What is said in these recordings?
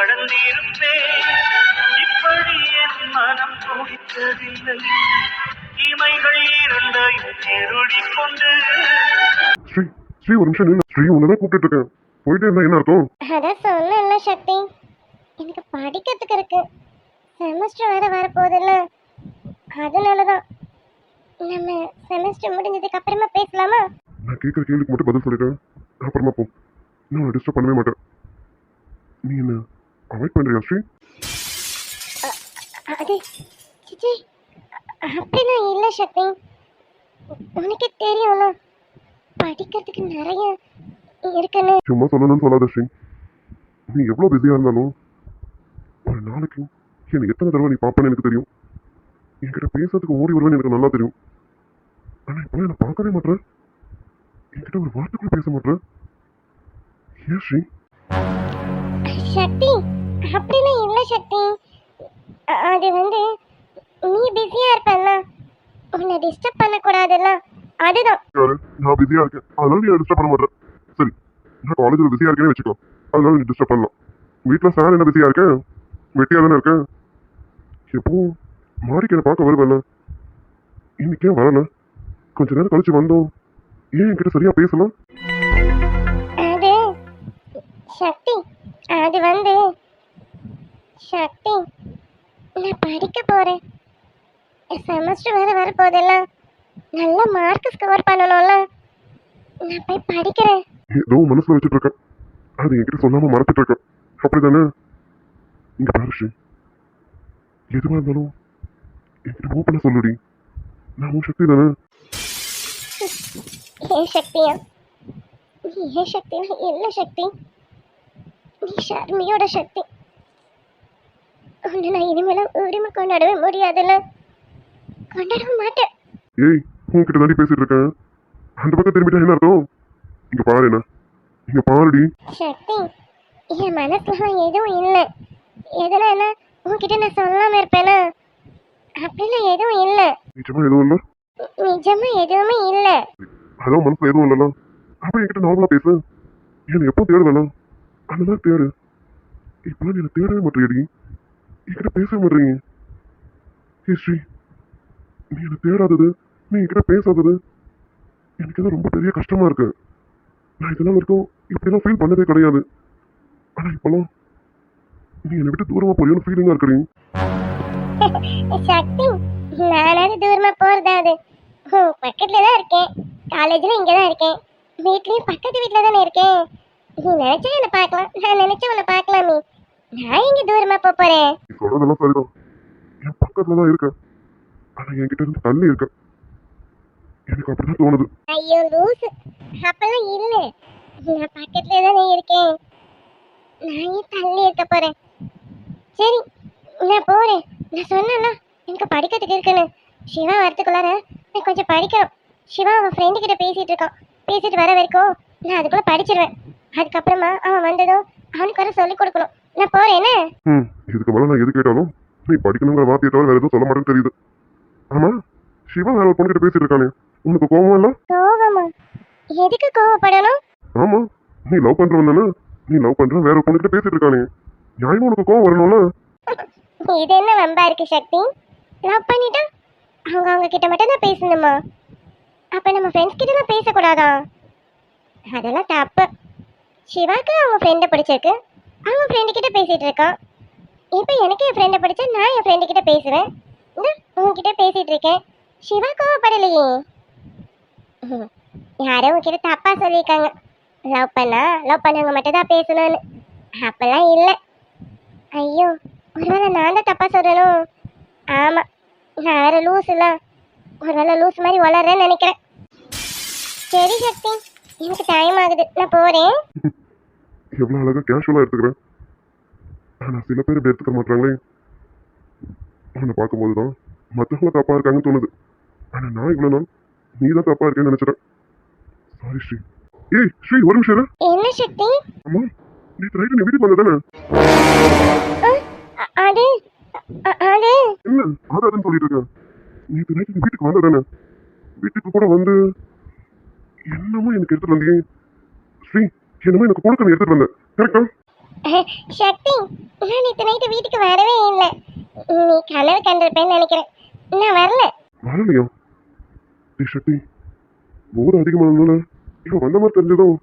கடந்திருப்பேன். இப்படி என் மனம் துடித்ததில்லை இமைகள் இரண்டையும் திருடிக் கொண்டு. ஸ்ரீ ஸ்ரீ ஒரு நிமிஷம் நின்று ஸ்ரீ உன்னை தான் கூப்பிட்டு இருக்கேன். போயிட்டே இருந்தா என்ன அர்த்தம்? அதான் சொன்னேன்ல சக்தி. எனக்கு படிக்கிறதுக்கு இருக்கு. செமஸ்டர் வேற வரப்போகுதுல்ல. அதனால தான் நம்ம செமஸ்டர் முடிஞ்சதுக்கு அப்புறமா பேசலாமா? நான் கேட்குற கேள்விக்கு மட்டும் பதில் சொல்லிட்டேன். அப்புறமா போ. நான் உன்னை டிஸ்டர்ப் பண்ணவே மாட்டேன். நீ என்ன? அவாய்ட் பண்ணுறியா ஸ்ரீ அது சிச்சி அப்படிலாம் இல்லை சக்தி உனக்கே தெரியும்ல படிக்கிறதுக்கு நிறைய இருக்குன்னு. சும்மா சொல்லணும்னு சொல்லாத ஸ்ரீ. நீ எவ்வளோ பிஸியாக இருந்தாலும் ஒரு நாளைக்கு என்னை எத்தனை தடவை நீ பார்ப்பேன்னு எனக்கு தெரியும். என்கிட்ட பேசுறதுக்கு ஓடி வருவேன்னு எனக்கு நல்லா தெரியும். ஆனால் இப்போலாம் என்னை பார்க்கவே மாட்டேன் என்கிட்ட ஒரு வார்த்தை கூட பேச மாட்டேன் ஏன் ஸ்ரீ? சக்தி அப்படிலாம் இல்லை சக்தி. அது வந்து நீ பிஸியாக இருப்பல்ல உன்னை டிஸ்டர்ப் பண்ணக்கூடாதுல்ல அதுதான். யாரு? நான் பிஸியாக இருக்கேன். அதனால நீ டிஸ்டர்ப் பண்ண மாட்டேன் சரி நான் காலேஜில் பிஸியாக இருக்கேன்னு வச்சுக்கோ. அதனால நீ டிஸ்டர்ப் பண்ணலாம். வீட்டில் சார் என்ன பிஸியாக இருக்கேன்? வெட்டியாக தானே இருக்கேன்? எப்பவும் மாறிக்கு என்னை பார்க்க வருவேன்ல இன்னைக்கு வரல? கொஞ்ச நேரம் கழிச்சு வந்தோம். ஏன் என்கிட்ட சரியா பேசலாம் அது சக்தி அது வந்து சக்தி நான் படிக்க போகிறேன் செமஸ்டர் வேறு வரப்போகுதுல்ல. நல்ல மார்க் ஸ்கோர் பண்ணணும்ல. நான் போய் படிக்கிறேன். ஏதோ மனசுல வச்சுட்டு இருக்கேன் அது என்கிட்ட சொல்லாம மறந்துட்டு இருக்கேன் அப்படிதானே? இங்க பாரு ஸ்ரீ எதுவா இருந்தாலும் என்கிட்ட ஓப்பனா சொல்லுடி. நான் உன் சக்தி தானே? ஏன் சக்தியா? நீ ஏன் சக்தினா என்ன சக்தி? நீ ஷர்மியோட சக்தி. உன்னை நான் இனிமேல உரிமை கொண்டாடவே முடியாதுல்ல. கொண்டாடவே மாட்டேன். ஏய் உன்கிட்ட தாண்டி பேசிட்டு இருக்கேன். அந்த பக்கம் திரும்பிட்டா என்ன அர்த்தம்? இங்க பாரு என்ன. இங்க பாருடி. சக்தி என் மனசுலாம் எதுவும் இல்லை. எதனா உன்கிட்ட நான் சொல்லாம இருப்பேனா? அப்படிலாம் எதுவும் இல்லை. நிஜமா எதுவும் இல்ல? நிஜமா எதுவுமே இல்லை. அதான் மனசுல எதுவும் இல்லல. அப்ப என்கிட்ட நார்மலா பேசு. என்ன எப்போ தேடுவேனா அந்த மாதிரி தேடு. இப்பெல்லாம் நீ என்ன தேடவே மாட்டேடி என்கிட்ட பேச மாட்றீங்க ஏ ஸ்ரீ நீ என்ன தேடாதது நீ என்கிட்ட பேசாதது. எனக்கு எல்லாம் ரொம்ப பெரிய கஷ்டமா இருக்கு. நான் இதெல்லாம் வரைக்கும் இப்படிலாம் ஃபீல் பண்ணதே கிடையாது. ஆனால் இப்போலாம் நீ என்னை விட்டு தூரமாக போறியோன்னு ஃபீலிங்காக இருக்கிறீங்க. சக்தி நானாவது தூரமா போறதா அது? பக்கத்துல தான் இருக்கேன். காலேஜ்ல இங்க தான் இருக்கேன். வீட்லயும் பக்கத்து வீட்டில் தானே இருக்கேன். நீ நினைச்சா என்ன பார்க்கலாம். நான் நினைச்சா உன்னை பார்க்கலாமே. நான் எங்க தூரமா போப் போறேன்? நீ சொல்றதெல்லாம் சரிதான். என் பக்கத்துல தான் இருக்க ஆனா என்கிட்ட இருந்து தள்ளி இருக்க. எனக்கு அப்படிதான் தோணுது. ஐயோ லூசு. அப்பெல்லாம் இல்ல. நான் பக்கத்துல தானே இருக்கேன். நான் ஏன் தள்ளி இருக்க போறேன்? சரி நான் போறேன். நான் சொன்னேன்ல எனக்கு படிக்கிறதுக்கு இருக்குன்னு. சிவா வரதுக்குள்ளார நான் கொஞ்சம் படிக்கணும். சிவா அவன் ஃப்ரெண்டு கிட்ட பேசிட்டு இருக்கான். பேசிட்டு வர வரைக்கும் நான் அதுக்குள்ள படிச்சிருவேன். அதுக்கப்புறமா அவன் வந்ததும் அவனுக்கு வர சொல்லி கொடுக்கணும். நான் போறேன். என்ன ம். இதுக்கு மேல நான் எது கேட்டாலும் நீ படிக்கணுங்கிற வார்த்தையை தவிர வேற எதுவும் சொல்ல மாட்டேன்னு தெரியுது. ஆமா சிவா வேற ஒரு பொண்ணுகிட்ட பேசிட்டு இருக்கானே உனக்கு கோவம் இல்ல? கோவமா? எதுக்கு கோவப்படணும்? ஆமா நீ லவ் பண்றவன் தானே. நீ லவ் பண்ற வேற ஒரு பொண்ணுகிட்ட பேசிட்டு இருக்கானே நியாயமா உனக்கு கோவம் வரணும்ல? இது என்ன வம்பா இருக்கு சக்தி? லவ் பண்ணிட்டா? அவங்க அவங்க கிட்ட மட்டும் தான் பேசணுமா? அப்ப நம்ம ஃப்ரெண்ட்ஸ் கிட்ட தான் பேசக்கூடாதா? அதெல்லாம் தப்பு. சிவாக்கு அவங்க ஃப்ரெண்டை பிடிச்சிருக்கு. அவன் ஃப்ரெண்டு கிட்ட பேசிட்டு இருக்கான். இப்போ எனக்கு என் ஃப்ரெண்டை பிடிச்சா நான் என் ஃப்ரெண்டு கிட்ட பேசுவேன். இந்த உங்ககிட்ட பேசிட்டு இருக்கேன். சிவா கோவப்படலையே. ம், யாரோ உங்ககிட்ட தப்பா சொல்லியிருக்காங்க. லவ் பண்ணா லவ் பண்ணவங்க மட்டும் தான் பேசணும்னு. அப்பெல்லாம் இல்லை. ஐயோ ஒருவேளை நான் தான் தப்பா சொல்லணும். ஆமா நான் வேற லூஸ் இல்ல ஒருவேளை லூஸ் மாதிரி வளர்றேன்னு நினைக்கிறேன். சரி சக்தி எனக்கு டைம் ஆகுது. நான் போறேன். எவ்வளவு அழகா கேஷுவலா எடுத்துக்கிறேன். ஆனா சில பேர் இப்படி எடுத்துக்க மாட்டாங்களே. அவனை பார்க்கும்போது தான் மற்றவங்க தப்பா இருக்காங்கன்னு தோணுது. ஆனா நான் இவ்வளவு நாள் நீ தான் தப்பா இருக்கேன்னு நினைச்சிட்டேன். சாரி ஸ்ரீ. ஏய் ஸ்ரீ ஒரு நிமிஷம். என்ன சக்தி? அம்மா நேற்று நைட்டு நீ வீட்டுக்கு வந்த தானே அது என்ன ஆதாரன்னு சொல்லிட்டு இருக்கேன் நேற்று நைட்டு நீ வீட்டுக்கு வந்த தானே வீட்டுக்கு கூட வந்து என்னமோ எனக்கு எடுத்துட்டு வந்தீங்க? ஸ்ரீ என்னமோ எனக்கு கொடுக்க நீ எடுத்துட்டு வந்த கரெக்டா சக்தி நான் நேற்று நைட்டு வீட்டுக்கு வரவே இல்லை. நீ கனவு கண்டிருப்பேன்னு நினைக்கிறேன். நான் வரல. வரலையா? டே சக்தி போர் அதிகமானதுனால இவன் வந்த மாதிரி தெரிஞ்சதும்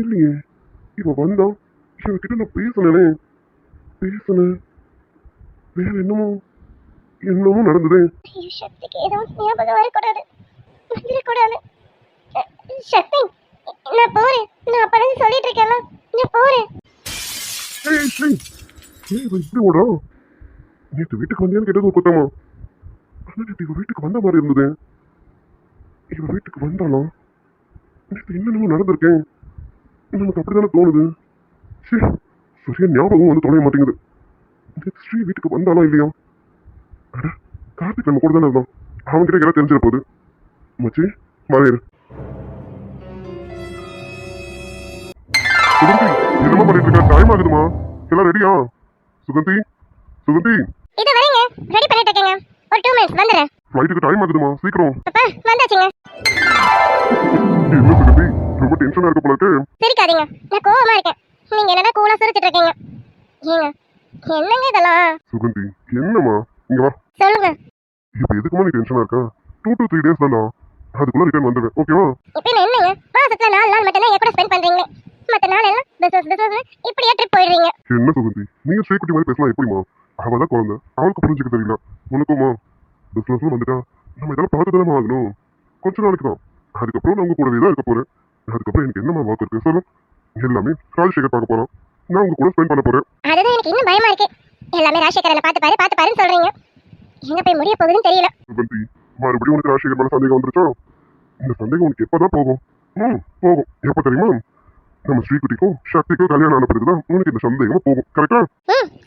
இல்லையே. இவன் வந்தான் இவன் கிட்ட நான் பேசினேனே. பேசினேன் வேற என்னமோ என்னமோ நடந்ததே. சக்திக்கு எதுவும் ஞாபகம் வரக்கூடாது. வந்துடக்கூடாது சக்தி நான் போறேன். நான் அப்பதான் சொல்லிட்டு இருக்கேன்ல. நான் போறேன் ஏய் ஸ்ரீ ஏய் இவன் இப்படி ஓடுறான் நேற்று வீட்டுக்கு வந்தியான்னு கேட்டது ஒரு குத்தமா? ஆனா நேற்று இவன் வீட்டுக்கு வந்த மாதிரி இருந்தது. இவன் வீட்டுக்கு வந்தாலும் நேற்று என்னென்னமோ நடந்திருக்கேன் நமக்கு அப்படிதானே தோணுது. சரி சரியா ஞாபகம் வந்து தொலைய மாட்டேங்குது. நேற்று ஸ்ரீ வீட்டுக்கு வந்தாலும் இல்லையா? அட கார்த்திக் நம்ம கூட தானே இருந்தான். அவன்கிட்ட எல்லாம் தெரிஞ்சிட போகுது. மச்சி மறையிரு சுகந்தி என்னமா பண்ணிட்டு இருக்க டைம் ஆகுதுமா எல்லாம் ரெடியா சுகந்தி சுகந்தி. இது வரேங்க. ரெடி பண்ணிட்டு இருக்கேங்க. ஒரு டூ மினிட்ஸ் வந்துடுறேன். ஃப்ளைட்டுக்கு டைம் ஆகுதுமா சீக்கிரம். அப்பா வந்தாச்சுங்க. என்ன சுகந்தி? ரொம்ப டென்ஷனா இருக்க போல இருக்கு. சிரிக்காதீங்க. நான் கோவமா இருக்கேன். நீங்க என்னடா கூலா சிரிச்சிட்டு இருக்கீங்க? ஏங்க என்னங்க இதெல்லாம்? சுகந்தி என்னம்மா? இங்க வா. சொல்லுங்க. இப்ப எதுக்குமா நீ டென்ஷனா இருக்க? டூ டு த்ரீ டேஸ் தான்டா. அதுக்குள்ள ரிட்டர்ன் வந்துடுவேன். ஓகேவா இப்போ என்ன என்னங்க? மாசத்துல நாலு நாள் மட்டும் தான் என் கூட ஸ்பெண்ட் பண்றீங்களே. மத்த நாள் எல்லாம் பிசினஸ் பிசினஸ் இப்படியே ட்ரிப் போயிடுறீங்க. என்ன சுகந்தி? நீங்க ஸ்ரீகுட்டி மாதிரி பேசலாம் எப்படிமா அவ தான் குழந்தை. அவளுக்கு புரிஞ்சுக்க தெரியல. உனக்குமா பிசினஸ் வந்துட்டா. நம்ம இதெல்லாம் பார்த்து தானே ஆகணும். கொஞ்ச நாளைக்கு தான். அதுக்கப்புறம் நான் உங்க கூடவே தான் இருக்க போறேன். அதுக்கப்புறம் எனக்கு என்னமா வாக்கு இருக்கு? சொல்லு. எல்லாமே ராஜசேகர் பார்க்க போறோம் நான் உங்க கூட ஸ்பெண்ட் பண்ண போறேன். அதுதான் எனக்கு இன்னும் பயமா இருக்கு. எல்லாமே ராஜசேகரனை பார்த்து பாரு பார்த்து பாருன்னு சொல்றீங்க. எங்க போய் முடிய போகுதுன்னு தெரியல. சுகந்தி மறுபடியும் உனக்கு ராஜசேகர் மேல சந்தேகம் வந்துருச்சா? இந்த சந்தேகம் உனக்கு எப்பதான் போகும்? ம் போகும். எப்ப தெரியுமா? நம்ம ஸ்ரீகுட்டிக்கும் சக்திக்கும் கல்யாணம் ஆன பிறகுதான் உனக்கு இந்த சந்தேகமா போகும். கரெக்டா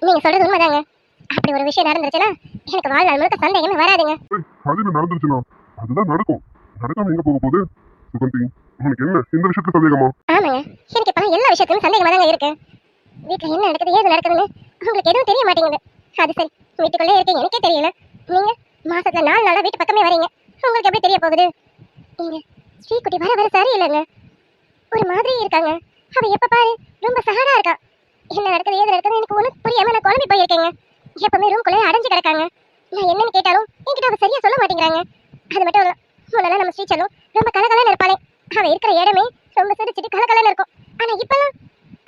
நீங்க சொல்றது உண்மைதாங்க. அப்படி ஒரு விஷயம் நடந்துருச்சுன்னா எனக்கு வாழ்நாள் முழுக்க சந்தேகமே வராதுங்க. அது நடந்துருச்சுன்னா? அதுதான் நடக்கும். நடக்காம எங்க போக போகுது? சுகந்தி உனக்கு என்ன? இந்த விஷயத்துல சந்தேகமா? ஆமாங்க. எனக்கு இப்ப எல்லா விஷயத்திலும் சந்தேகமா தாங்க இருக்கு. வீட்டுல என்ன நடக்குது ஏது நடக்குதுன்னு உங்களுக்கு எதுவும் தெரிய மாட்டேங்குது. அது சரி. வீட்டுக்குள்ளே இருக்கீங்க எனக்கே தெரியல. நீங்க மாசத்துல நாலு நாளா வீட்டு பக்கமே வரீங்க. உங்களுக்கு எப்படி தெரிய போகுது? இங்க ஸ்ரீகுட்டி வர வர சரியில்லைங்க. ஒரு மாதிரி இருக்காங்க. அவ எப்ப பாரு ரொம்ப சகடா இருக்கா. என்ன நடக்குது ஏது நடக்குது எனக்கு ஒன்றும் புரியாம நான் குழம்பி போயிருக்கேங்க. எப்பவுமே ரூம்குள்ளே அடைஞ்சு கிடக்காங்க. நான் என்னன்னு கேட்டாலும் என்கிட்ட அவ சரியா சொல்ல மாட்டேங்கிறாங்க. அது மட்டும் இல்லை முன்னெல்லாம் நம்ம ஸ்ரீச்சலும் ரொம்ப கலகலன்னு இருப்பாளே. அவ இருக்கிற இடமே ரொம்ப சிரிச்சிட்டு கலகலன்னு இருக்கும். ஆனா இப்பெல்லாம்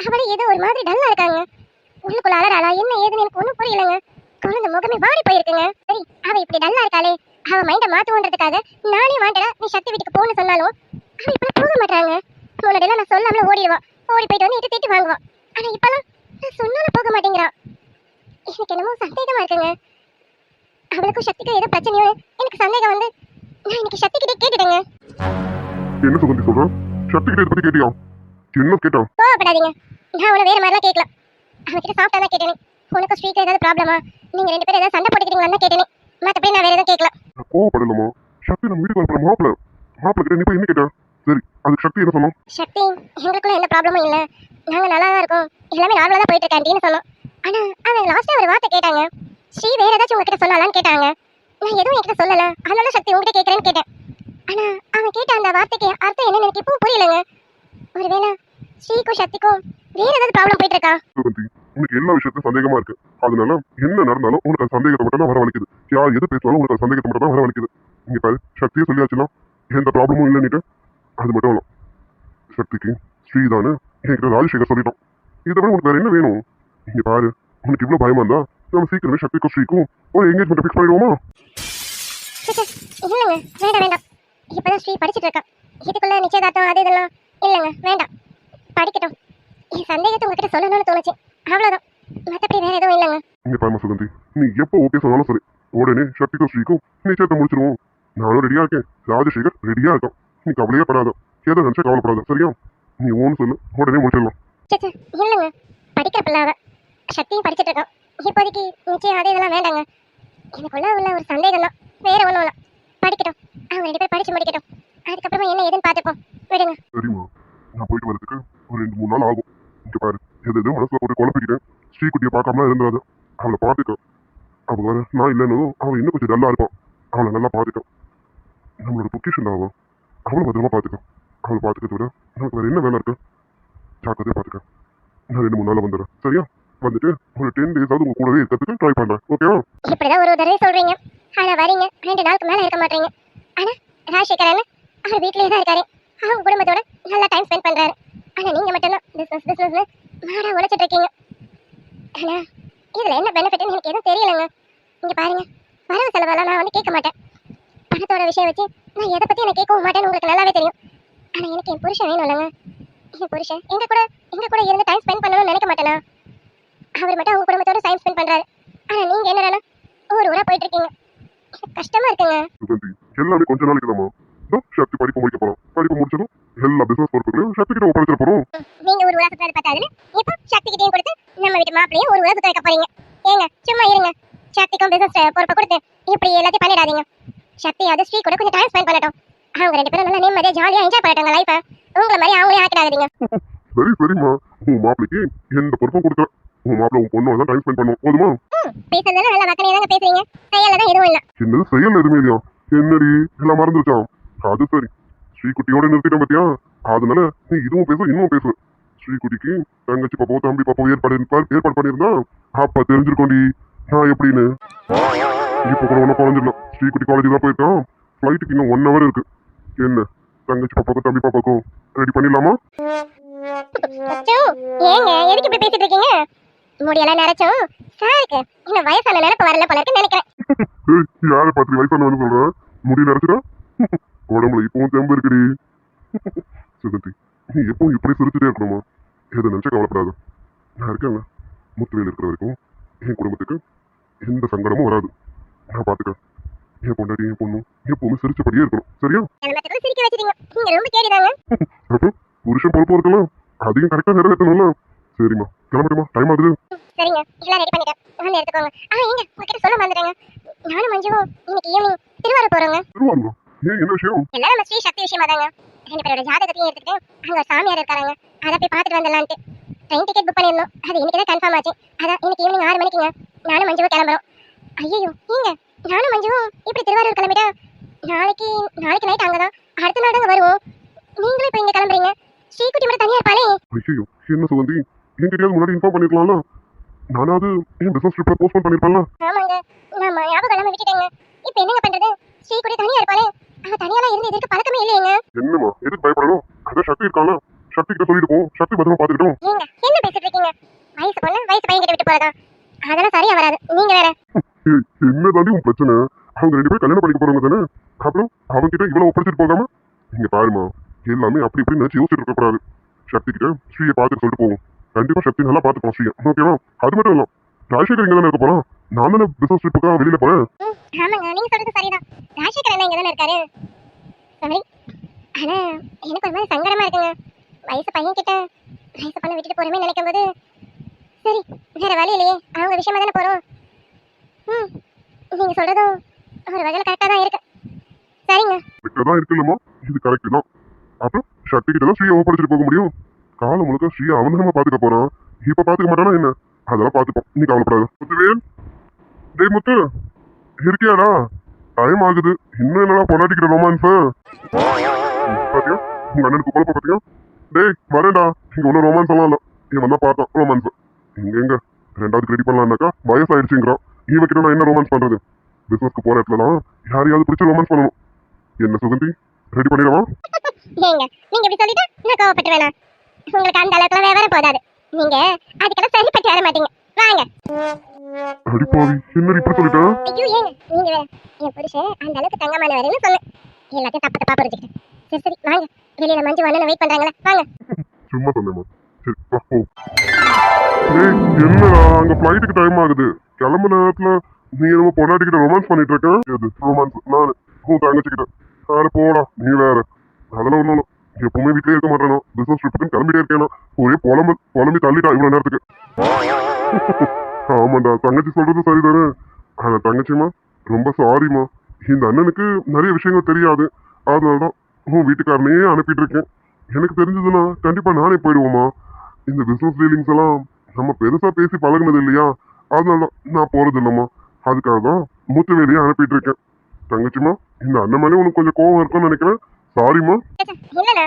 அவளே ஏதோ ஒரு மாதிரி டல்லா இருக்காங்க. உள்ளுக்குள்ள அலறாளா என்ன ஏதுன்னு எனக்கு ஒண்ணும் புரியலங்க. குழந்தை முகமே வாடி போயிருக்குங்க. சரி அவ இப்படி டல்லா இருக்காளே. அவ மைண்டை மாத்துவோன்றதுக்காக நானே வாண்டடா நீ சக்தி வீட்டுக்கு போன்னு சொன்னாலும் அவ இப்ப போக மாட்டாங்க முன்னாடியெல்லாம் நான் சொல்லாமல ஓடிடுவா. ஓடி போயிட்டு வந்து திட்டு வாங்குவா. ஆனா இப்பெல்லாம் நான் சொன்னாலும் போக மாட்டேங்கிறா. எனக்கு என்னமோ சந்தேகமா இருக்குங்க. அவளுக்கும் சக்திக்கும் ஏதோ பிரச்சனையோ எனக்கு சந்தேகம் வந்து நான் இன்னைக்கு சக்தி கிட்டே கேட்டுட்டேங்க. என்ன சுகந்தி சொல்றான் சக்தி கிட்ட பத்தி கேட்டியா? என்ன கேட்டான் கோவப்படாதீங்க. நான் உன வேற மாதிரிலாம் கேட்கல. அவன்கிட்ட சாப்பிட்டா தான் கேட்டேனே. உனக்கு ஸ்வீட்ல ஏதாவது ப்ராப்ளமா நீங்க ரெண்டு பேரும் ஏதாவது சண்டை போட்டுக்கிறீங்களான்னு தான் கேட்டேனே. மற்றபடி நான் வேற எதுவும் கேட்கல. நான் கோவப்படலமா சக்தி நம்ம வீட்டுக்கு வரப்போற மாப்பிள மாப்பிள கிட்ட நீ போய் என்ன கேட்டா? அதுக்கு சக்தி என்ன சொன்னான் சக்தி எங்களுக்குள்ள எந்த ப்ராப்ளமும் இல்லை. நாங்கள் நல்லா தான் இருக்கோம். எல்லாமே நார்மலாக தான் போயிட்டு இருக்காண்டின்னு சொன்னோம். ஆனால் அவன் லாஸ்ட்டாக ஒரு வார்த்தை கேட்டாங்க. ஸ்ரீ வேற ஏதாச்சும் உங்ககிட்ட சொன்னாலான்னு கேட்டாங்க. நான் எதுவும் என்கிட்ட சொல்லலை. அதனால சக்தி உங்ககிட்ட கேட்குறேன்னு கேட்டேன். ஆனால் அவன் கேட்ட அந்த வார்த்தைக்கு அர்த்தம் என்னன்னு எனக்கு இப்பவும் புரியலங்க. ஒருவேளை ஸ்ரீக்கும் சக்திக்கும் வேற ஏதாவது ப்ராப்ளம் போயிட்டு இருக்கா? உனக்கு எல்லா விஷயத்தையும் சந்தேகமா இருக்கு. அதனால என்ன நடந்தாலும் உனக்கு சந்தேகத்தை மட்டும் தான் வரவழைக்குது. யார் எது பேசினாலும் உனக்கு சந்தேகத்தை மட்டும் தான் வரவழைக்குது. இங்க பாரு சக்தியை சொல்லியாச்சுன்னா எந்த ப்ராப்ளமும் இல்லைன்னுட்டு அது மட்டும் இல்லை. சக்திக்கு ஸ்ரீதானு என்கிட்ட ராஜசேகர் சொல்லிட்டோம் இதை விட உனக்கு வேற என்ன வேணும்? இங்க பாரு உனக்கு இவ்வளவு பயமா இருந்தா நம்ம சீக்கிரமே சக்திக்கும் ஸ்ரீக்கும் ஒரு எங்கேஜ்மெண்ட் ஃபிக்ஸ் பண்ணிடுவோமா? இல்லைங்க வேண்டாம் வேண்டாம். இப்பதான் ஸ்ரீ படிச்சிட்டு இருக்கா. இதுக்குள்ள நிச்சயதார்த்தம் அது இதெல்லாம் இல்லைங்க வேண்டாம். படிக்கட்டும். என் சந்தேகத்தை உங்ககிட்ட சொல்லணும்னு தோணுச்சு. அவ்வளோதான் மற்றபடி வேற எதுவும் இல்லைங்க. இங்க பாருமா சுகந்தி நீ எப்போ ஓகே சொன்னாலும் சரி. உடனே சக்திக்கும் ஸ்ரீக்கும் நிச்சயத்தை முடிச்சிருவோம். நானும் ரெடியா இருக்கேன். ராஜசேகர் ரெடியா இருக்கான். நீ கவலையே படாத. எதை நினைச்சா கவலைப்படாத. சரியா? நீ ஓன்னு சொல்லு. உடனே முடிச்சிடலாம். இல்லைங்க. படிக்கிற பிள்ளை அவ சக்தியும் படிச்சிட்டு இருக்கான் இப்போதைக்கு நிச்சயம் அது இதெல்லாம் வேண்டாங்க. எனக்குள்ள உள்ள ஒரு சந்தேகம் தான் வேற ஒன்றும் இல்லை. படிக்கட்டும். அவங்க ரெண்டு பேரும் படிச்சு முடிக்கட்டும். அதுக்கப்புறமா என்ன ஏதுன்னு பார்த்துப்போம். விடுங்க. சரிம்மா நான் போயிட்டு வரதுக்கு ஒரு ரெண்டு மூணு நாள் ஆகும். இங்க பாரு. எது எது மனசுல போட்டு குழப்பிக்கிட்டேன் ஸ்ரீகுட்டியை பார்க்காம இருந்துடாத அவளை பார்த்துக்க. அவ வர நான் இல்லைன்னு அவன் இன்னும் கொஞ்சம் நல்லா இருப்பான் அவளை நல்லா பார்த்துக்க. நம்மளோட பொக்கிஷன் அவன் அவளை பத்திரமா பார்த்துக்க அவளை பார்த்துக்கிறத விட நமக்கு வேறு என்ன வேலை இருக்கு? ஜாக்கிரதையாக பார்த்துக்க நான் ரெண்டு மூணு நாள் வந்துடுறேன். சரியா? வந்துட்டு ஒரு டென் டேஸாவது உங்க கூடவே இருக்கிறதுக்கு ட்ரை பண்ணுறேன் ஓகேவா இப்படிதான் ஒரு தடவை சொல்றீங்க. ஆனா வரீங்க. ரெண்டு நாளுக்கு மேல இருக்க மாட்டீங்க. ஆனா ராஜசேகரன் அவர் வீட்லயே தான் இருக்காரு. அவங்க குடும்பத்தோட நல்லா டைம் ஸ்பெண்ட் பண்றாரு. ஆனா நீங்க மட்டும்தான் பிசினஸ் பிசினஸ்னு மாடா உழைச்சிட்டு இருக்கீங்க. ஆனா இதுல என்ன பெனிஃபிட்னு எனக்கு எதுவும் தெரியலங்க. இங்க பாருங்க. வரவு செலவெல்லாம் நான் வந்து கேட்க மாட்டேன். பணத்தோட விஷயம் வச்சு நான் எதை பத்தி எனக்கு கேட்கவும் மாட்டேன்னு உங்களுக்கு நல்லாவே தெரியும். ஆனா எனக்கு என் புருஷன் வேணும் இல்லைங்க. என் புருஷன் எங்க கூட எங்க கூட இருந்து டைம் ஸ்பெண்ட் பண்ணணும்னு நினைக்க மாட்டேனா? அவர் மட்டும் அவங்க குடும்பத்தோட டைம் ஸ்பெண்ட் பண்றாரு. ஆனா நீங்க என்னடா ஊர் ஊரா போயிட்டு இருக்கீங்க எனக்கு கஷ்டமா இருக்குங்க. எல்லாமே கொஞ்ச நாளைக்கு தான் சக்தி படிப்பு முடிக்க போறோம். படிப்பு முடிச்சதும் எல்லா பிசினஸ் பொறுப்புகளையும் சக்தி கிட்ட ஒப்படைச்சிட போறோம். நீங்க ஒரு உலக சுத்தாது பார்த்தாதுன்னு இப்போ சக்தி கிட்டையும் கொடுத்து நம்ம வீட்டு மாப்பிளையும் ஒரு உலக சுத்த வைக்க போறீங்க. ஏங்க சும்மா இருங்க. சக்திக்கும் பிசினஸ் பொறுப்பை கொடுத்து இப்படி எல்லாத்தையும் பண்ணிடாதீங்க. சக்தி அது ஸ்ரீ கூட கொஞ்சம் டைம் ஸ்பெண்ட் பண்ணட்டும். அவங்க ரெண்டு பேரும் நல்லா நிம்மதியா ஜாலியா என்ஜாய் பண்ணட்டும் லைஃபை உங்களை மாதிரி அவங்களே ஆக்கிடாதீங்க. சரி சரிம்மா. உன் மாப்பிளைக்கு எந்த பொறுப்பும் கொடுக்கல. உன் மாப்பிளை உன் பொண்ணோட தான் டைம் ஸ்பெண்ட் பண்ணுவோம் போதுமா? பேசுறதுல நல்லா மக்களையே தாங்க பேசுறீங்க. கையில தான் எதுவும் இல்ல. என்னது செயல் எதுவுமே இல்லையா? என்னடி? எல்லாம் மறந்துருச்சான் அது சரி. ஸ்ரீகுட்டியோட நிறுத்திட்டேன் பாத்தியா? அதனால நீ இதுவும் பேசு இன்னும் பேசு. ஸ்ரீகுட்டிக்கு தங்கச்சி பாப்போ தம்பி பாப்போ ஏற்பாடு ஏற்பாடு பண்ணியிருந்தா அப்ப தெரிஞ்சிருக்கோண்டி நான் எப்படின்னு? இப்ப கூட ஒன்னும் குறைஞ்சிடலாம் ஸ்ரீகுட்டி காலேஜ் தான் போயிருக்கான் ஃபிளைட்டுக்கு இன்னும் ஒன் ஹவர் இருக்கு. என்ன? தங்கச்சி பாப்பாக்கும் தம்பி பாப்பாக்கும் ரெடி பண்ணிடலாமா? ஏங்க எதுக்கு இப்படி பேசிட்டு இருக்கீங்க? முடியெல்லாம் நிறைச்சும் சாருக்கு இன்னும் வயசான நினைப்பு வரல போல இருக்குன்னு நினைக்கிறேன். ஏய் யாரை பார்த்து வயசானவன்னு சொல்றேன் முடி நிறைச்சிடா உடம்புல இப்பவும் தெம்பு இருக்குடி. சுகந்தி நீ எப்பவும் இப்படி சிரிச்சுட்டே இருக்கணுமா? எதை நினைச்சா கவலைப்படாத. நான் இருக்கேங்க முத்துவேல் இருக்கிற வரைக்கும் என் குடும்பத்துக்கு எந்த சங்கடமும் வராது. நான் பாத்துக்கிறேன். என் பொண்டாட்டி என் பொண்ணும் எப்பவுமே சிரிச்சபடியே இருக்கணும். சரியா? சிரிக்க வச்சிட்டீங்க. நீங்க ரொம்ப கேடிதாங்க அப்புறம் புருஷன் பொறுப்பும் இருக்கலாம் அதையும் கரெக்டா நிறைவேற்றணும்ல? சரிம்மா கிளம்பட்டுமா? டைம் ஆகுது. சரிங்க எல்லாம் ரெடி பண்ணிட்டேன். வந்து எடுத்துக்கோங்க. ஆ ஏங்க உங்ககிட்ட சொல்ல மறந்துட்டேங்க. நானும் மஞ்சுவும் இன்னைக்கு ஈவினிங் திருவாரூர் போறோங்க. திருவாரூரா? ஏன் என்ன விஷயம்? எல்லாம் நம்ம ஸ்ரீ சக்தி விஷயமா தாங்க ரெண்டு பேரோட ஜாதகத்தையும் எடுத்துட்டு அங்க ஒரு சாமியார் இருக்காங்க அதை போய் பார்த்துட்டு வந்துடலான்ட்டு. ட்ரெயின் டிக்கெட் புக் பண்ணிருந்தோம் அது இன்னைக்கு தான் கன்ஃபார்ம் ஆச்சு. அதான் இன்னைக்கு ஈவினிங் ஆறு மணிக்குங்க. நானும் மஞ்சுவும் கிளம்புறோம். ஐயோ ஏங்க? நானும் மஞ்சுவும் இப்படி திருவாரூர் கிளம்பிட்டா நாளைக்கு நாளைக்கு நைட் அங்கதான். அடுத்த நாள் தாங்க வருவோம். நீங்களும் இப்போ இங்க கிளம்புறீங்க. ஸ்ரீகுட்டி மட்டும் தனியா இருப்பாளே? ஐயோ என்ன சுகந்தி? என்கிட்ட முன்னாடி இன்ஃபார்ம் பண்ணிருக்கலாம்ல? நானாவது என் பிசினஸ் ட்ரிப்பை போஸ்ட்போன் பண்ணிருப்பேன்ல? ஆமாங்க. நான் ஞாபகம் இல்லாம விட்டுட்டேங்க. இப்போ என்னங்க பண்றது? ஸ்ரீகுட்டி தனியா இருப்பாளே? அவ தனியாலாம் இருந்து இதற்கு பழக்கமே இல்லையேங்க. என்னம்மா எதுக்கு பயப்படணும்? அதான் சக்தி இருக்கானா சக்தி கிட்ட சொல்லிட்டு போ சக்தி பத்திரமா பாத்துக்கிட்டோம் என்ன பேசிட்டு இருக்கீங்க? வயசு பொண்ணு வயசு பையன் கிட்ட விட்டு போறதா? அதெல்லாம் சரியா வராது நீங்க வேற. என்ன தாண்டி உன் பிரச்சனை? அவங்க ரெண்டு பேரும் கல்யாணம் பண்ணிக்க போறவங்க தானே? அப்புறம் அவங்க கிட்ட இவ்வளவு ஒப்படைச்சிட்டு போகாம? இங்க பாருமா எல்லாமே அப்படி இப்படி நினைச்சு யோசிச்சுட்டு இருக்க கூடாது. சக்தி கிட்ட ஸ்ரீயை பார்த்துட்டு சொல்லிட்டு போவோம். கண்டிப்பா சக்தி நல்லா பார்த்துப்போம் ஸ்ரீயை. ஓகேவா? அது மட்டும் இல்லாம ராஜசேகர் இங்க தானே இருக்க போறான்? நான் தானே பிசினஸ் ட்ரிப்புக்காக வெளியில போறேன்? ஆமாங்க. நீங்க சொல்றது சரிதான். ராஜசேகர் அண்ணா இங்க தானே இருக்காரு? சாரி. ஆனா எனக்கு ஒரு மாதிரி சங்கடமா இருக்குங்க. வயசு பையன் கிட்ட வயசு பண்ண விட்டுட்டு போறமே நினைக்கும் போது சரி வேற வழி இல்லையே. அவங்க விஷயமா தானே போறோம். ம் நீங்க சொல்றதும் ஒரு வகையில கரெக்டா தான் இருக்கு. சரிங்க. கரெக்டா தான் இருக்குல்லம்மா இது கரெக்ட் தான். அப்புறம் சக்தி கிட்ட தான் ஸ்ரீயை ஒப்படைச்சிட்டு போக முடியும். காலம் முழுக்க ஸ்ரீயை அவன் தானே பாத்துக்க போறான். இப்ப பாத்துக்க மாட்டானா என்ன? அதெல்லாம் பாத்துப்போம் நீ கவலைப்படாத. முத்துவேல். டேய் முத்து. இருக்கியாடா? டைம் ஆகுது. இன்னும் என்னடா பொண்டாட்டிக்கிற ரொமான்ஸ் பாத்தியா? உங்க அண்ணனுக்கு குழப்ப பாத்தியா? டேய் வரேன்டா. இங்க ஒன்றும் ரொமான்ஸ் எல்லாம் இல்ல. இவன் வந்தா பார்த்தான் ரொமான்ஸ் இங்க எங்க? ரெண்டாவது ரெடி பண்ணலாம்னாக்கா வயசாயிடுச்சுங்கிறான். இவன் கிட்ட நான் என்ன ரொமான்ஸ் பண்றது? பிசினஸ்க்கு போற இடத்துலலாம் யாரையாவது பிடிச்சி ரொமான்ஸ் பண்ணணும். என்ன சுகந்தி? ரெடி பண்ணிடவா? ஏங்க நீங்க இப்படி சொல்லிட்டு நான் கோவப்பட்டு வேணாம். உங்களுக்கு அந்த அளவுக்குலாம் விவரம் போதாது. நீங்க அதுக்கெல்லாம் சரிப்பட்டு வர மாட்டீங்க. வாங்க. அடிப்பாவி என்ன இப்படி சொல்லிட்டேன் ஐயோ ஏங்க நீங்க வேற. என் புருஷன் அந்த அளவுக்கு தங்கமானவர்னு சொன்னேன். எல்லாத்தையும் தப்பு தப்பா புரிஞ்சுக்கிட்டேன். சரி சரி வாங்க. வெளியில மஞ்சு அண்ணன் வெயிட் பண்றாங்களா. வாங்க. சும்மா சொன்னேம்மா. சரி போ ஏய் என்னடா? அங்க ஃப்ளைட்டுக்கு டைம் ஆகுது. கிளம்பு நேரத்துல நீ என்னமோ பொண்டாட்டிக்கிட்ட ரொமான்ஸ் பண்ணிட்டு இருக்க? எது? ரொமான்ஸ் நான். உன் தங்கச்சிக்கிட்ட. ஆட போடா நீ வேற. அதெல்லாம் ஒண்ணும் எப்பவுமே வீட்லயே இருக்க மாட்டேனோ? பிசினஸ் ட்ரிப்புக்கு கிளம்பிட்டே இருக்கேனா? ஒரே புலம்பு புலம்பி தள்ளிட்டா இவ்வளவு நேரத்துக்கு. ஆமாண்டா தங்கச்சி சொல்றது சரிதானே? ஆனா தங்கச்சிமா ரொம்ப சாரிம்மா இந்த அண்ணனுக்கு நிறைய விஷயங்கள் தெரியாது. அதனாலதான் உன் வீட்டுக்காரனையே அனுப்பிட்டு இருக்கேன். எனக்கு தெரிஞ்சதுன்னா கண்டிப்பா நானே போயிடுவோமா இந்த பிசினஸ் டீலிங்ஸ் எல்லாம் நம்ம பெருசா பேசி பழகுனது இல்லையா? அதனால நான் போறது இல்லம்மா. அதுக்காக தான் மூத்தவேலியை அனுப்பிட்டு இருக்கேன் தங்கச்சிமா இந்த அண்ணன் மேலே உனக்கு கொஞ்சம் கோவம் இருக்கும்னு நினைக்கிறேன். சாரிம்மா இல்லண்ணா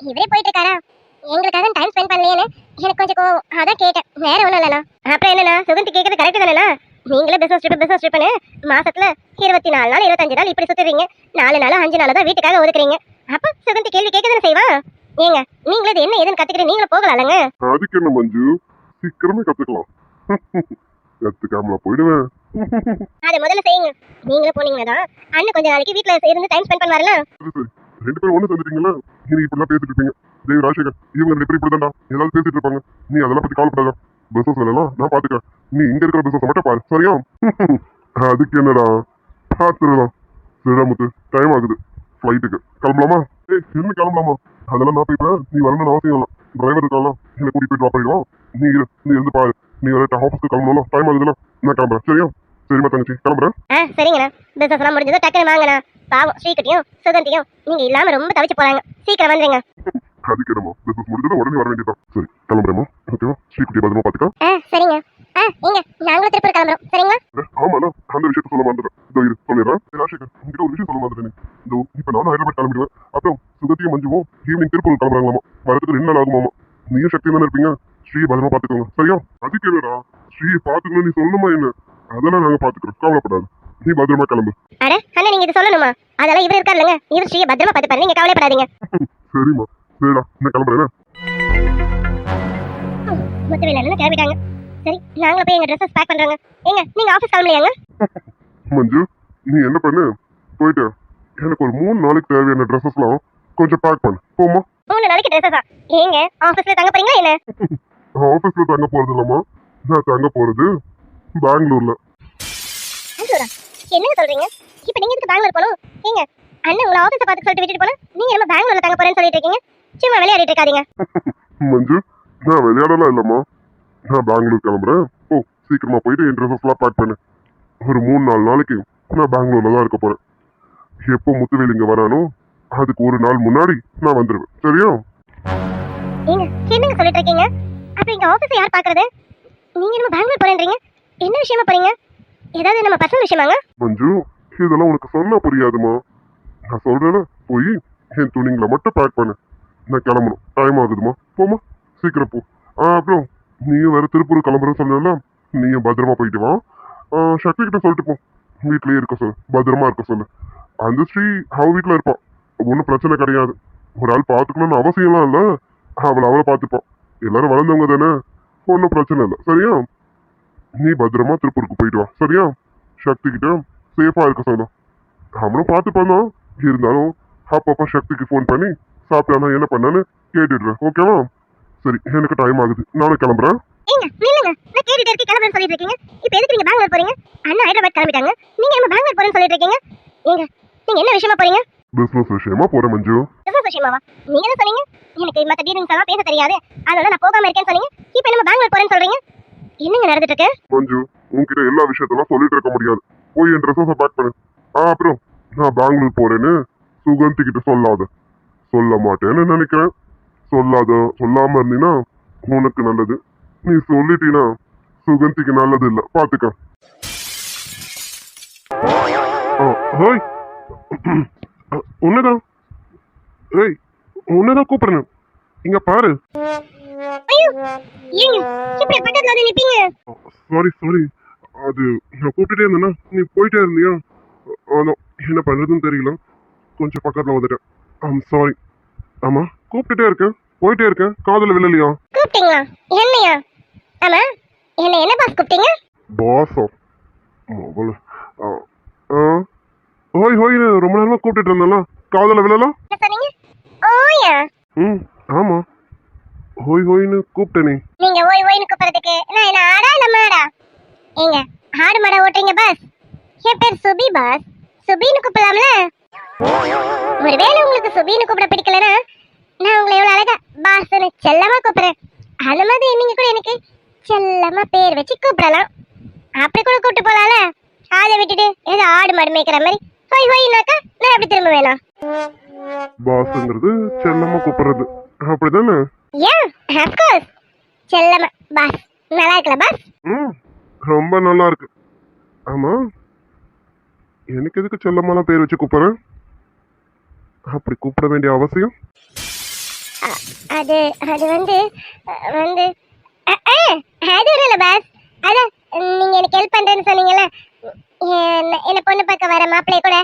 இவரே போயிட்டு இருக்காரா எங்களுக்காக டைம் ஸ்பெண்ட் பண்ணலையேன்னு எனக்கு கொஞ்சம் கோவம். அதான் கேட்டேன். வேற ஒண்ணும் இல்லைண்ணா. அப்புறம் என்னண்ணா? சுகந்தி கேட்கறது கரெக்ட் தானேண்ணா? நீங்களே பிசினஸ் ட்ரிப் பிசினஸ் ட்ரிப்னு மாசத்துல இருபத்தி நாலு நாள் இருபத்தஞ்சு நாள் இப்படி சுத்துறீங்க. நாலு நாள் அஞ்சு நாள் தான் வீட்டுக்காக ஒதுக்குறீங்க. அப்ப சுகந்தி கேள்வி கேட்கதானே செய்வா ஏங்க நீங்களே இது என்ன ஏதுன்னு கத்துக்கிட்டு நீங்களும் போகலாம்லங்க? அதுக்கு என்ன மஞ்சு? சீக்கிரமே கத்துக்கலாம். கத்துக்காமல போயிடுவேன். அதை முதல்ல செய்யுங்க. நீங்களும் போனீங்கன்னா தான் அண்ணன் கொஞ்ச நாளைக்கு வீட்ல இருந்து டைம் ஸ்பெண்ட் பண்ணுவார்ல சரி சரி. ரெண்டு பேரும் ஒண்ணு தந்துட்டீங்களா? நீ இப்படிலாம் பேசிட்டு இருப்பீங்க. தேவ் ராஜசேகர் இவங்க ரெண்டு பேரும் இப்படிதான்டா. ஏதாவது பேசிட்டு இருப்பாங்க. நீ அதெல்லாம் பத்தி கவலைப்படாத. பிசினஸ் எல்லாம் நான் பாத்துக்கிறேன். நீ இங்க இருக்கிற பிசினஸ் மட்டும் பாரு. சரியா? அதுக்கு என்னடா? பாத்துடலாம். சிறமுத்து டைம் ஆகுது. ஃப்ளைட்டுக்கு கிளம்பலாமா? ஏய் என்ன கிளம்பலாமா? அதெல்லாம் நான் போய்ப்பேன் நீ வரணும்னு அவசியம் இல்லை. டிரைவர் இருக்கலாம் என்ன கூட்டிட்டு போய் ட்ராப் பண்ணிடுவான். நீ இரு நீ இருந்து பாரு. நீ வர ஆஃபீஸ்க்கு கிளம்பணும் டைம் ஆகுதுல நான் கிளம்புறேன். சரியா? சரிம்மா தங்கச்சி கிளம்புறேன். ஆ சரிங்கண்ணா. பிசினஸ் எல்லாம் முடிஞ்சதோ டக்குனு வாங்கண்ணா. பாவம் ஸ்ரீகுட்டியும் சுகந்தியும் நீங்க இல்லாம ரொம்ப தவிச்சு போறாங்க. சீக்கிரம் வந்துருங்க. அதுக்கு என்னமோ பிசினஸ் முடிஞ்சதும் உடனே வர வேண்டியதான் சரி கிளம்புறேம்மா. ஓகேவா? ஸ்ரீகுட்டி பத்திரமா பாத்துக்கா. ஆ சரிங்க. ஆ எங்க நாங்களும் திருப்பூர் கிளம்புறோம். சரிங்களா? ஆமாண்ணா அந்த விஷயத்த சொல்ல மறந்துட்டேன். இதோ இரு சொல்லிடுறேன். உங்ககிட்ட ஒரு விஷயம் சொல்ல மறந்துட்டேன். இதோ இப்போ நானும் ஹைதராபாத் கிளம்பிடுவேன். அப்புறம் சுகத்தியும் மஞ்சுவும் ஈவினிங் திருப்பூர் கிளம்புறாங்களாமா? வரதுக்கு ரெண்டு நாள் ஆகுமாமா? நீயும் சக்தி தானே இருப்பீங்க. ஸ்ரீ பத்திரமா பாத்துக்கோங்க சரியா? அதுக்கு என்னடா ஸ்ரீயை பாத்துக்கணும் நீ சொல்லணுமா என்ன? அதெல்லாம் நாங்க பாத்துக்கிறோம் கவலைப்படாது. நீ பத்திரமா கிளம்பு. அட அண்ணா நீங்க இது சொல்லணுமா? அதெல்லாம் இவர் இருக்காருல்லங்க இவர் ஸ்ரீயை பத்திரமா பார்த்துப்பாரு நீங்க கவலைப்படாதீங்க. சரிம்மா. சரிடா. என்ன? கிளம்புறேன் கிளம்பிட்டாங்க. சரி நாங்களும் போய் எங்க ட்ரெஸ்ஸஸ் பேக் பண்றோங்க. ஏங்க நீங்க ஆஃபீஸ் கிளம்பலையாங்க? மஞ்சு நீ என்ன பண்ணு? போயிட்டு எனக்கு ஒரு மூணு நாளைக்கு தேவையான ட்ரெஸ்ஸஸ்லாம் கொஞ்சம் பேக் பண்ணு. போமா மூணு நாளைக்கு ட்ரெஸ்ஸஸா ஏங்க ஆஃபீஸ்ல தங்க போறீங்களா என்ன? ஆஃபீஸ்ல தங்க போறது இல்லம்மா. நான் தங்க போறது பெங்களூர்ல. பெங்களூரா? என்னங்க சொல்றீங்க? இப்போ நீங்க எதுக்கு பெங்களூர் போகணும்? ஏங்க அண்ணன் உங்களை ஆஃபீஸை பார்த்து சொல்லிட்டு விட்டுட்டு போனா நீங்க என்ன பெங்களூர்ல தங்க போறேன்னு சொல்லிட்டு இருக்கீங்க. சும்மா விளையாடிட்டு இருக்காதீங்க. மஞ்சு நான் விளையாடலாம் இல்லம்மா. நான் பெங்களூர் கிளம்புறேன். ஓ சீக்கிரமா போயிட்டு என் ட்ரெஸ்ஸஸ்லாம் பேக் பண்ணு. ஒரு மூணு நாலு நாளைக்கு நான் பெங்களூர்ல தான் இருக்க போறேன். எப்போ முத்துவேல் இங்க வரானோ அதுக்கு ஒரு நாள் முன்னாடி நான் வந்துடுவேன் சரியா? என்னங்க சொல்லிட்டு இருக்கீங்க? அப்ப எங்க ஆஃபீஸை யார் பாக்குறது? நீங்க என்ன பெங்களூர் போறேன்றீங்க. என்ன விஷயமா போறீங்க? ஏதாவது நம்ம பர்சனல் விஷயமாங்க? மஞ்சு இதெல்லாம் உனக்கு சொன்னா புரியாதுமா. நான் சொல்றேன்னா போய் என் துணிங்களை மட்டும் பேக் பண்ணு. நான் கிளம்பணும். டைம் ஆகுதுமா? போமா சீக்கிரம் போ. அப்புறம் நீயும் வேற திருப்பூர் கிளம்புற சொன்னல நீயும் பத்திரமா போயிட்டு வா. சக்தி கிட்ட சொல்லிட்டு போ. வீட்லயே இருக்க சொல்லு. பத்திரமா இருக்க சொல்லு. அந்த ஸ்ரீ அவ வீட்டில் இருப்பான் ஒன்றும் பிரச்சனை கிடையாது. ஒரு ஆள் பார்த்துக்கணும்னு அவசியம்லாம் இல்லை. அவளை அவளை பார்த்துப்பான் எல்லாரும் வளர்ந்தவங்க தானே. ஒன்றும் பிரச்சனை இல்லை. சரியா? நீ பத்திரமா திருப்பூருக்கு போயிட்டு வா. சரியா? சக்தி கிட்ட சேஃபா இருக்க சொல்லணும் அவனும் பார்த்துப்பான் தான். இருந்தாலும் அப்பப்போ சக்திக்கு ஃபோன் பண்ணி சாப்பிட்டானா என்ன பண்ணான்னு கேட்டுடுறேன் ஓகேவா சரி எனக்கு டைம் ஆகுது. நாளைக்கு கிளம்புறேன். ஏங்க நில்லுங்க. நான் கேட்டுட்டு இருக்கேன் கிளம்புறேன்னு சொல்லிட்டு இருக்கீங்க. இப்போ எதுக்கு நீங்க பெங்களூர் போறீங்க? அண்ணா ஹைதராபாத் கிளம்பிட்டாங்க. நீங்க என்ன பெங்களூர் போறேன்னு சொல்லிட்டு இருக்கீங்க? ஏங்க நீங்க என்ன விஷயமா போறீங்க? பிசினஸ் விஷயமா போறேன் மஞ்சு. பிசினஸ் விஷயமாவா? நீங்க என்ன சொன்னீங்க? எனக்கு மத்த டீலிங்ஸ் எல்லாம் பேச தெரியாது. அதனால நான் போகாம இருக்கேன்னு சொன்னீங்க. இப்போ நம்ம பெங்களூர் போறேன்னு சொல்றீங்க? என்னங்க நடந்துட்டு இருக்கு? மஞ்சு உன்கிட்ட எல்லா விஷயத்தெல்லாம் சொல்லிட்டு இருக்க முடியாது. போய் என் ட்ரெஸ்ஸை பேக் பண்ணு. ஆ அப்புறம் நான் பெங்களூர் போறேன்னு சுகந்தி கிட்ட சொல்லாத. சொல்ல மாட்டேன்னு நினைக்கிறேன். சொல்லாத சொல்லாம இருந்தீங்கன்னா உனக்கு நல்லது. நீ சொல்லிட்டீன்னா சுகந்திக்கு நல்லது இல்ல பாத்துக்க ஹோய். உன்னதான் ஏய் உன்னதான் கூப்பிடுறேன். இங்க பாரு. சாரி சாரி அது நான் கூப்பிட்டுட்டே இருந்தேன்னா நீ போயிட்டே இருந்தியா? என்ன பண்ணுறதுன்னு தெரியல. கொஞ்சம் பக்கத்தில் வந்துட்டேன். ஐம் சாரி ஆமா கூப்பிட்டுட்டே இருக்கேன். போயிட்டே இருக்கேன். காதில் விழலையா? கூப்பிட்டீங்களா என்னையா? ஆமா. என்ன என்ன பாஸ் கூப்பிட்டீங்க? பாஸா ஆ? ஹோய் ஹோய் ரொம்ப நேரமாக கூப்பிட்டுட்டு இருந்தேன்ல. காதில் விழலாம் சொன்னீங்க? ஓயா. ம் ஆமாம் ஹோய் ஹோய்னு கூப்பிட்டேனே நீங்க ஓய் ஓய்னு கூப்பிடுறதுக்கு நான் என்ன ஆடா இல்ல மாடா? ஏங்க ஆடு மாடா ஓட்டுறீங்க பாஸ் என் பேர் சுபி பாஸ் சுபின்னு கூப்பிடலாம்ல? ஒருவேளை உங்களுக்கு சுபின்னு கூப்பிட பிடிக்கலனா நான் உங்களை எவ்வளவு அழகா பாஸ்னு செல்லமா கூப்பிடுறேன். அந்த மாதிரி நீங்க கூட எனக்கு செல்லமா பேர் வச்சு கூப்பிடலாம். அப்படி கூட கூப்பிட்டு போலாம்ல அதை விட்டுட்டு ஏதோ ஆடு மாடு மேய்க்கிற மாதிரி. ஹோய் ஹோய்னாக்கா நான் எப்படி திரும்ப வேணாம்? பாஸுங்கிறது செல்லமாக கூப்பிடுறது. அப்படிதானே? ஏன் அஃப்கோர்ஸ் செல்லமா பாஸ் நல்லா இருக்கல பாஸ் ம் ரொம்ப நல்லா இருக்கு. ஆமா எனக்கு எதுக்கு செல்லம்மாலாம் பேர் வச்சு கூப்பிடுறேன்? அப்படி கூப்பிட வேண்டிய அவசியம்? அது அது வந்து வந்து அது இல்லை பாஸ் அதான் நீங்கள் எனக்கு ஹெல்ப் பண்ணுறேன்னு சொன்னீங்கல்ல என்ன பொண்ணு பார்க்க வர மாப்பிள்ளைய கூட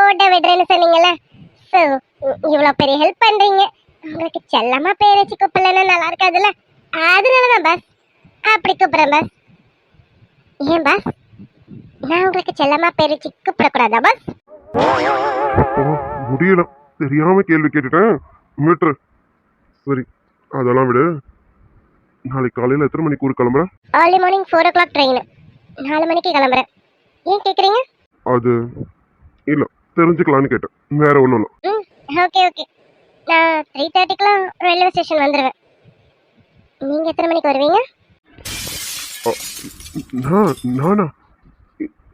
ஓட்ட விடுறேன்னு சொன்னீங்கல்ல ஸோ இவ்வளோ பெரிய ஹெல்ப் பண்ணுறீங்க உங்களுக்கு செல்லமாக பேர் வச்சு கூப்பிடலன்னா நல்லா இருக்காதுல்ல? அதனால தான் பாஸ் அப்படி கூப்பிட்றேன் பாஸ் ஏன் பாஸ் நான் உங்களுக்கு செல்லமாக பேர் வச்சு கூப்பிடக்கூடாதா பாஸ் முடியல. தெரியாம கேள்வி கேட்டுட்டேன். மீட்ரு சரி அதெல்லாம் விடு. நாளைக்கு காலையில எத்தனை மணிக்கு ஊர் கிளம்புற? Early morning four o'clock train நாலு மணிக்கு கிளம்புறேன் ஏன் கேட்குறீங்க அது இல்ல தெரிஞ்சுக்கலான்னு கேட்டேன். வேற ஒன்றும் இல்லை. ம் ஓகே ஓகே நான் த்ரீ தேர்ட்டிக்கெலாம் ரயில்வே ஸ்டேஷன் வந்துடுவேன் நீங்கள் எத்தனை மணிக்கு வருவீங்க? நான் நானா?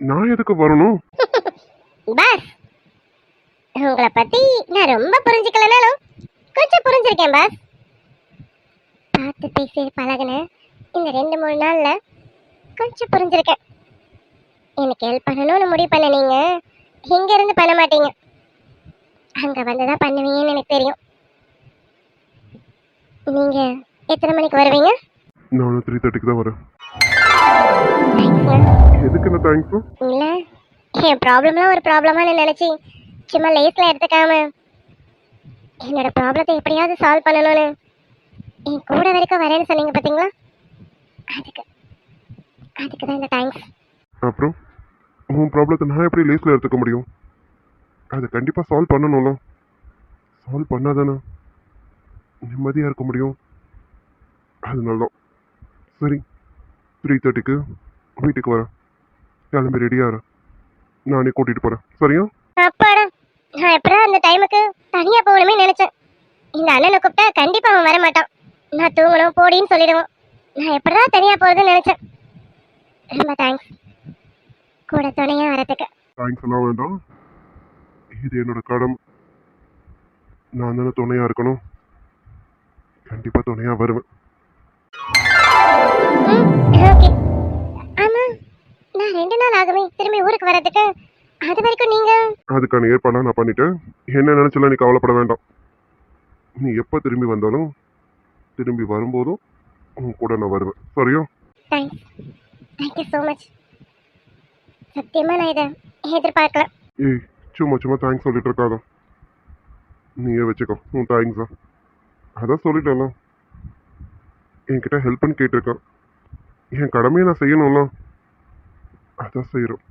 நான் எதுக்கு வரணும்? பாஸ் உங்களை பற்றி நான் ரொம்ப புரிஞ்சுக்கலனாலும் கொஞ்சம் புரிஞ்சிருக்கேன் பாஸ். பார்த்து பேசி பழகுன இந்த ரெண்டு மூணு நாளில் கொஞ்சம் புரிஞ்சிருக்கேன். எனக்கு ஹெல்ப் பண்ணணும்னு முடிவு பண்ண நீங்கள் இங்கேருந்து பண்ண மாட்டீங்க. அங்கே வந்து தான் பண்ணுவீங்கன்னு எனக்கு தெரியும். நீங்கள் எத்தனை மணிக்கு வருவீங்க? நானும் த்ரீ தேர்ட்டிக்கு தான் வரேன். எதுக்கு என்ன தேங்க்ஸ் இல்லை என் ப்ராப்ளம்லாம் ஒரு ப்ராப்ளமாக நினச்சி சும்மா லேஸில் எடுத்துக்காம என்னோட ப்ராப்ளத்தை எப்படியாவது சால்வ் பண்ணணும்னு. என் கூட வரைக்கும் வரேன்னு சொன்னீங்க பார்த்தீங்களா அதுக்கு அதுக்கு தான் இந்த தேங்க்ஸ் அப்புறம் உன் ப்ராப்ளத்தை நான் எப்படி லேஸில் எடுத்துக்க முடியும்? அதை கண்டிப்பாக சால்வ் பண்ணணும்ல. சால்வ் பண்ணாதானே நிம்மதியாக இருக்க முடியும். அதனால தான் சரி த்ரீ தேர்ட்டிக்கு வீட்டுக்கு வரேன். கிளம்பி ரெடியாக நானே கூட்டிகிட்டு போகிறேன் சரியா? அப்பாடா நான் எப்படா அந்த டைமுக்கு தனியாக போகணுமே நினச்சேன். இந்த அண்ணனை கூப்பிட்டா கண்டிப்பாக அவன் வர மாட்டான். நான் தூங்கணும் போடின்னு சொல்லிடுவான் நான் எப்படா தனியாக போகிறதுன்னு நினச்சேன். ரொம்ப தேங்க்ஸ் கூட துணையாக வரதுக்கு தேங்க்ஸ் எல்லாம் வேண்டாம். இது என்னோட கடமை நான் தானே துணையாக இருக்கணும். கண்டிப்பாக துணையாக வருவேன். ம் ஓகே ஆமாம் நான் ரெண்டு நாள் ஆகுமே திரும்பி ஊருக்கு வரதுக்கு அது வரைக்கும் நீங்கள் அதுக்கான ஏற்பாடா நான் பண்ணிட்டேன். என்ன நினைச்சல நீ கவலைப்பட வேண்டாம். நீ எப்போ திரும்பி வந்தாலும் திரும்பி வரும்போதும் உன் கூட நான் வருவேன். சரியா? தேங்க்ஸ் தேங்க்யூ ஸோ மச் சத்தியமாக நான் இதை எதிர்பார்க்கல. ஏய் சும்மா சும்மா தேங்க்ஸ் சொல்லிட்டு இருக்காத. நீயே வச்சுக்கோ. உன் தேங்க்ஸா அதான் சொல்லிட்டேன்ல. என்கிட்ட ஹெல்ப் பண்ணி கேட்டிருக்கான். என் கடமையை நான் செய்யணும்ல. அதான் செய்கிறோம்